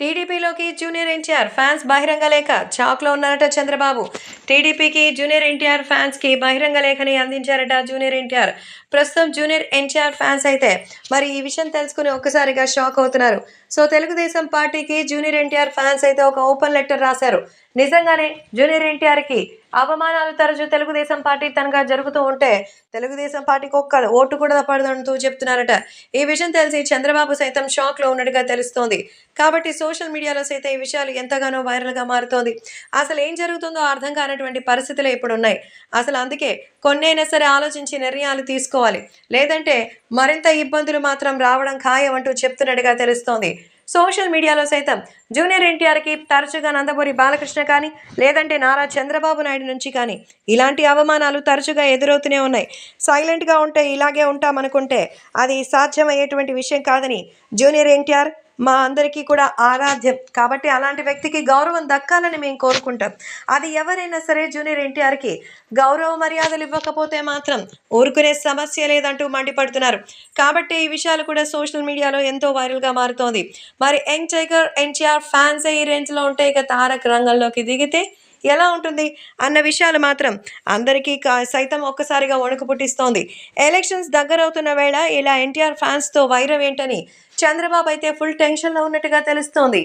టీడీపీలోకి junior NTR fans బహిరంగ లేఖ. చాక్లో ఉన్నారట చంద్రబాబు. టీడీపీకి జూనియర్ ఎన్టీఆర్ ఫ్యాన్స్కి బహిరంగ లేఖని అందించారట జూనియర్ ఎన్టీఆర్. ప్రస్తుతం జూనియర్ ఎన్టీఆర్ ఫ్యాన్స్ అయితే మరి ఈ విషయం తెలుసుకుని ఒక్కసారిగా షాక్ అవుతున్నారు. సో తెలుగుదేశం పార్టీకి జూనియర్ ఎన్టీఆర్ ఫ్యాన్స్ అయితే ఒక ఓపెన్ లెటర్ రాశారు. నిజంగానే జూనియర్ ఎన్టీఆర్కి అవమానాలు తరచూ తెలుగుదేశం పార్టీ తనగా జరుగుతూ ఉంటే తెలుగుదేశం పార్టీకి ఒక్క ఓటు కూడా తప్పడదంటూ చెప్తున్నారట. ఈ విషయం తెలిసి చంద్రబాబు సైతం షాక్లో ఉన్నట్టుగా తెలుస్తోంది. కాబట్టి సోషల్ మీడియాలో సైతం ఈ విషయాలు ఎంతగానో వైరల్గా మారుతోంది. అసలు ఏం జరుగుతుందో అర్థం కానటువంటి పరిస్థితులు ఇప్పుడు ఉన్నాయి అసలు అందుకే కొన్నైనా సరే ఆలోచించి నిర్ణయాలు తీసుకోవాలి. లేదంటే మరింత ఇబ్బందులు మాత్రం రావడం ఖాయం అంటూ చెప్తున్నట్టుగా తెలుస్తోంది. సోషల్ మీడియాలో సైతం జూనియర్ ఎన్టీఆర్కి తరచుగా నందమూరి బాలకృష్ణ కానీ లేదంటే నారా చంద్రబాబు నాయుడు నుంచి కానీ ఇలాంటి అవమానాలు తరచుగా ఎదురవుతూనే ఉన్నాయి. సైలెంట్గా ఉంటే ఇలాగే ఉంటామనుకుంటే అది సాధ్యమయ్యేటువంటి విషయం కాదని జూనియర్ ఎన్టీఆర్ మా అందరికీ కూడా ఆరాధ్యం. కాబట్టి అలాంటి వ్యక్తికి గౌరవం దక్కాలని మేము కోరుకుంటాం. అది ఎవరైనా సరే జూనియర్ ఎన్టీఆర్కి గౌరవ మర్యాదలు ఇవ్వకపోతే మాత్రం ఊరుకునే సమస్య లేదంటూ మండిపడుతున్నారు. కాబట్టి ఈ విషయాలు కూడా సోషల్ మీడియాలో ఎంతో వైరల్గా మారుతోంది. మరి యంగ్ టైగర్ ఎన్టీఆర్ ఫ్యాన్స్ ఈ రేంజ్లో ఉంటే ఇక తారక్ రంగంలోకి దిగితే ఎలా ఉంటుంది అన్న విషయాలు మాత్రం అందరికీ సైతం ఒక్కసారిగా వణుకు పుట్టిస్తోంది. ఎలక్షన్స్ దగ్గరవుతున్న వేళ ఇలా ఎన్టీఆర్ ఫ్యాన్స్తో వైరం ఏంటని చంద్రబాబు అయితే ఫుల్ టెన్షన్లో ఉన్నట్టుగా తెలుస్తోంది.